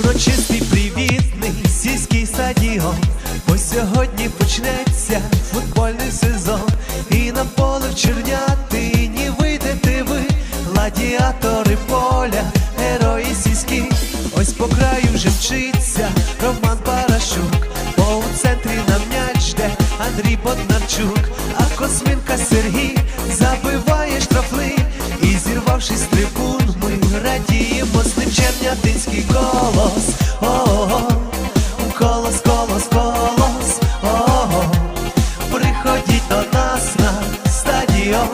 Урочистий привітний сільський стадіон, бо сьогодні почнеться футбольний сезон, і на поле в Чернятині вийдете ви, гладіатори поля, герої сільські. Ось по краю вже вчиться Роман Парашук, бо у центрі нам м'яч жде Андрій Боднарчук, а Косминка чернятинський колос. Ого, колос, колос, колос, ого, приходіть до нас на стадіон,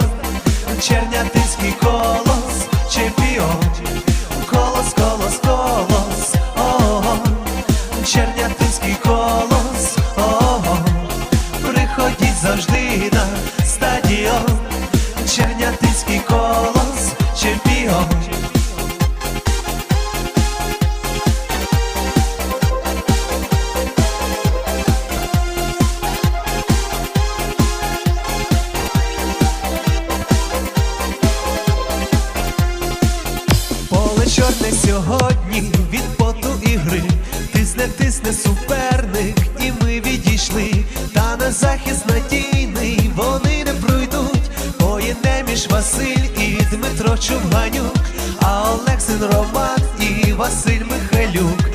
чернятинський колос, чемпіон, колос, колос, колос, ого, чернятинський колос, ого, приходіть завжди на стадіон, чернятинський колос, Тисне, тисне суперник, і ми відійшли. Та на захист надійний вони не пройдуть. Поєдне Василь і Дмитро Чуганюк, а Олексин Роман і Василь Михайлюк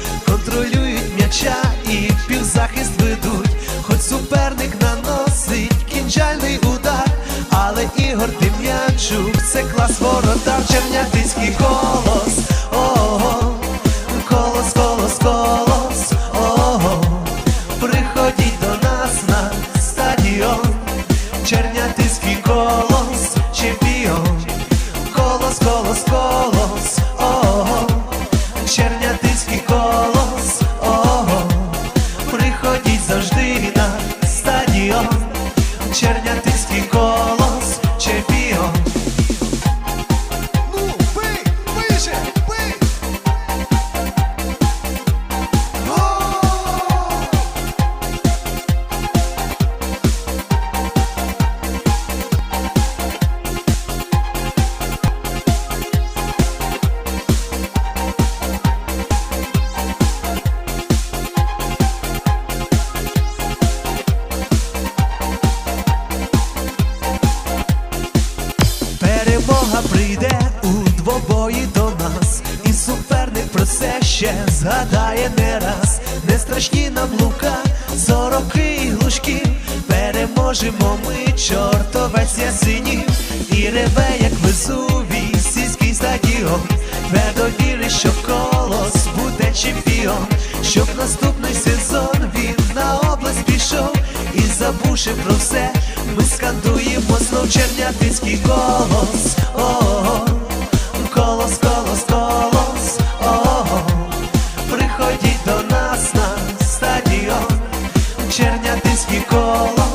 колос, колос, це ще згадає не раз. Не страшні нам лука, сороки і глушки. Переможемо ми, чортовець ясинів, і реве, як везувій, сільський стадіон. Не довіри, що колос буде чемпіон, щоб наступний сезон він на область пішов і забувши про все, ми скандуємо знов чернятинський колос. Ого, приходіть до